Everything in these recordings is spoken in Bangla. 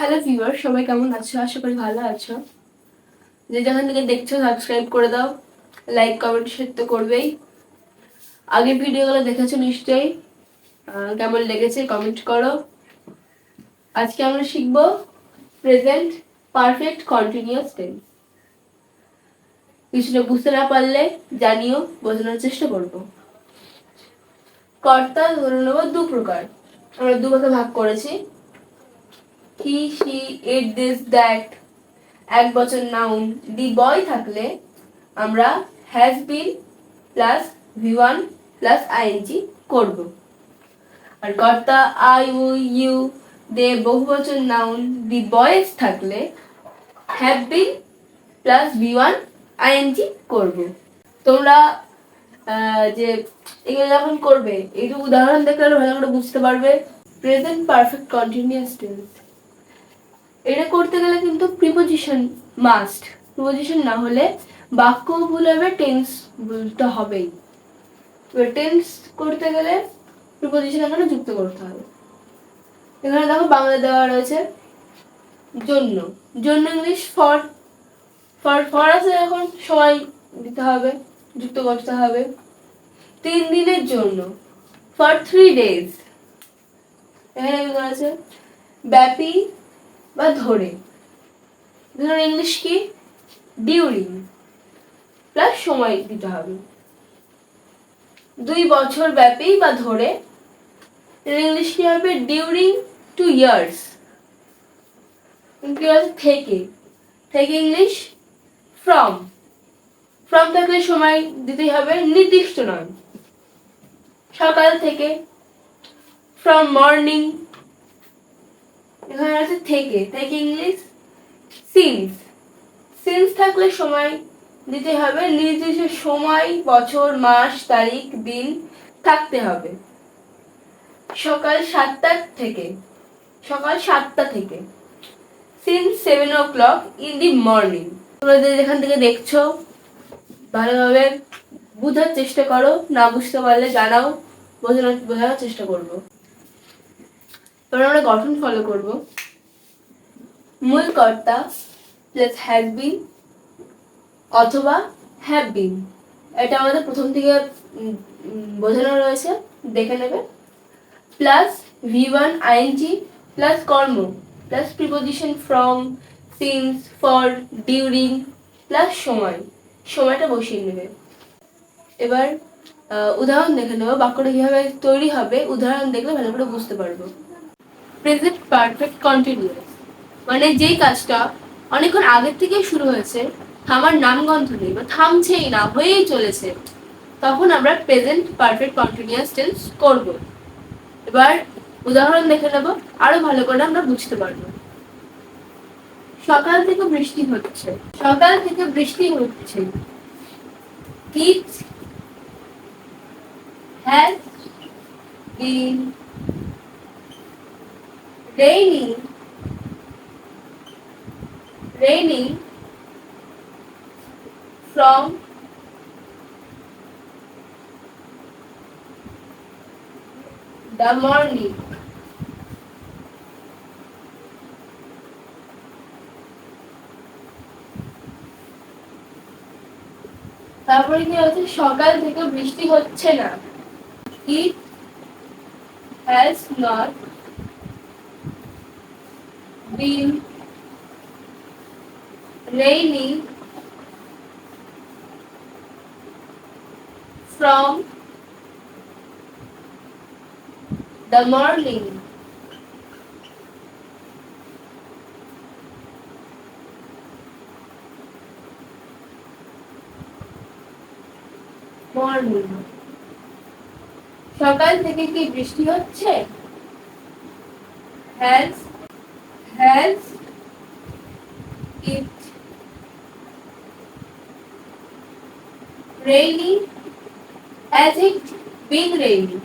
হ্যালো ভিউয়ার সবাই কেমন আছো? আশা করি ভালো আছো। যে যেখান থেকে দেখছ সাবস্ক্রাইব করে দাও। লাইক কমেন্ট শেয়ার তো করবেই। আগের ভিডিওগুলো দেখেছ নিশ্চয়ই। কেমন লেগেছে কমেন্ট করো। আজকে আমরা শিখব প্রেজেন্ট পারফেক্ট কন্টিনিউয়াস টেন্স কিছুটা বুঝতে না পারলে জানিও, বোঝানোর চেষ্টা করব। কর্তা ধরে নেব দু প্রকার আমরা দু ভাগে ভাগ করেছি। He she it this that এক বছর নাউন দি বয় থাকলে আমরা has been plus V one plus I N G করব। আর কর্তা আই ইউ ইউ, দে বছর নাউন দি বয়েজ থাকলে have been plus V one I N G করব। তোমরা যে এগুলো যখন করবে একটু উদাহরণ দেখলে ভালো করে বুঝতে পারবে। প্রেজেন্ট পারফেক্ট কন্টিনিউয়াস টেন্স এটা করতে গেলে কিন্তু প্রিপোজিশন মাস্ট প্রিপোজিশন না হলে বাক্য ভুল হবে টেন্স ভুলটা হবেই। এবার টেন্স করতে গেলে প্রিপোজিশন এখানে যুক্ত করতে হবে। এখানে দেখো বাংলা দেওয়া রয়েছে জন্য। জন্য ইংলিশ ফর ফর ফর আছে এখন সময় দিতে হবে, যুক্ত করতে হবে। তিন দিনের জন্য। ফর থ্রি ডেজ এখানে আছে ব্যাপী বা ধরে। ধরুন ইংলিশ কি? ডিউরিং প্লাস সময় দিতে হবে। দুই বছর ব্যাপী বা ধরে। ইংলিশ কি হবে? ডিউরিং টু ইয়ার্স থেকে। থেকে ইংলিশ ফ্রম ফ্রম থাকলে সময় দিতে হবে, নির্দিষ্ট নয়। সকাল থেকে ফ্রম মর্নিং এখানে আছে থেকে। থেকে ইংলিশ সিন্স সিন্স থাকলে সময় দিতে হবে, নির্দিষ্ট সময়, বছর, মাস, তারিখ, দিন থাকতে হবে। সকাল সাতটা থেকে। সকাল সাতটা থেকে। Since seven o'clock in the morning তোমরা যেখান থেকে দেখছ, ভালোভাবে বোঝার চেষ্টা করো, না বুঝতে পারলে জানাও, বোঝানোর বোঝানোর চেষ্টা করব। এবার আমরা গঠন ফলো করব। মূল কর্তা প্লাস হ্যাভ বিন অথবা হ্যাভ বিন এটা আমাদের প্রথম থেকে বোঝানো রয়েছে, দেখে নেবে। Plus V one I N G plus কর্ম plus preposition from since for during plus সময়। সময়টা বসিয়ে নেবে। এবার উদাহরণ দেখে নেব, বাক্যটা কীভাবে তৈরি হবে, উদাহরণ দেখলে ভালো করে বুঝতে পারব। প্রেজেন্ট পারফেক্ট কন্টিনিউয়াস মানে যেই কাজটা অনেকক্ষণ আগের থেকেই শুরু হয়েছে, থামার নামগন্ধ নেই বা থামছেই না, হয়েই চলেছে, তখন আমরা প্রেজেন্ট পারফেক্ট কন্টিনিউয়াস টেন্স করব। এবার উদাহরণ দেখে নেব, আরও ভালো করে আমরা বুঝতে পারব। সকাল থেকে বৃষ্টি হচ্ছে, সকাল থেকে বৃষ্টি হচ্ছে। It has been rainy rainy from the morning. তারপরে কি হচ্ছে? সকাল থেকে বৃষ্টি হচ্ছে না। It has not been raining from the morning. Morning. সকাল থেকে কি বৃষ্টি হচ্ছে has has it raining? as it been raining?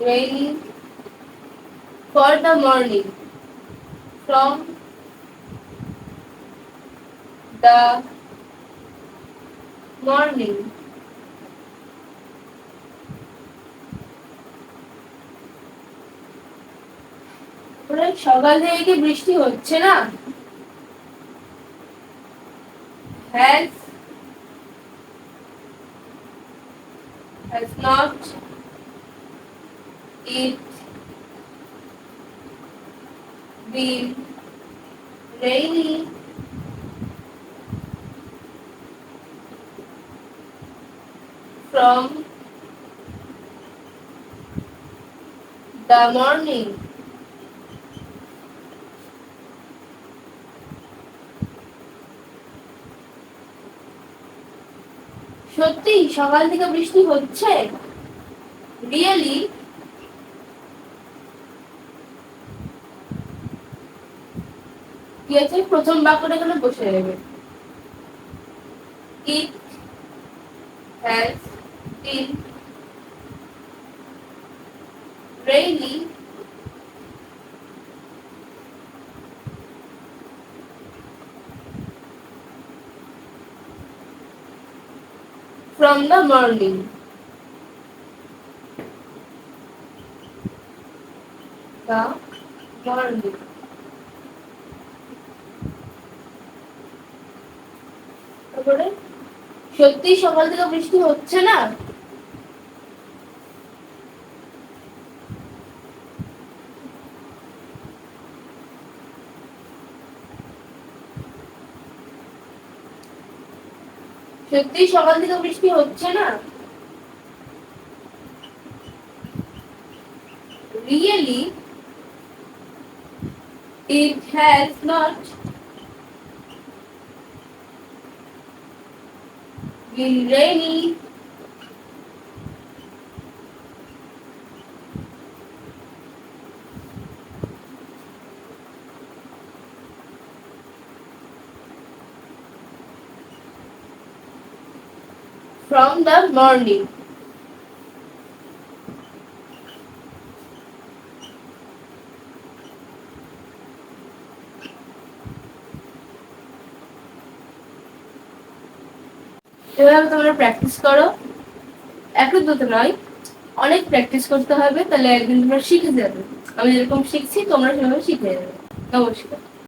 Raining for the morning from the morning সকাল থেকে কি বৃষ্টি হচ্ছে না from the morning সত্যি, সকাল থেকে বৃষ্টি হচ্ছে? রিয়েলি কি আছে প্রথম বাক্যটা এখানে বসে যাবে। It been rainy from the morning. The morning. তারপরে সত্যি সকাল থেকে বৃষ্টি হচ্ছে না সত্যি সকাল থেকে বৃষ্টি হচ্ছে না? Really it has not been rainy from the morning. এভাবে তোমরা প্র্যাকটিস করো। একটু দুটো নয়। অনেক প্র্যাকটিস করতে হবে, তাহলে একদিন তোমরা শিখে যাবে। আমি যেরকম শিখছি, তোমরা সেভাবে শিখে যাবে। নমস্কার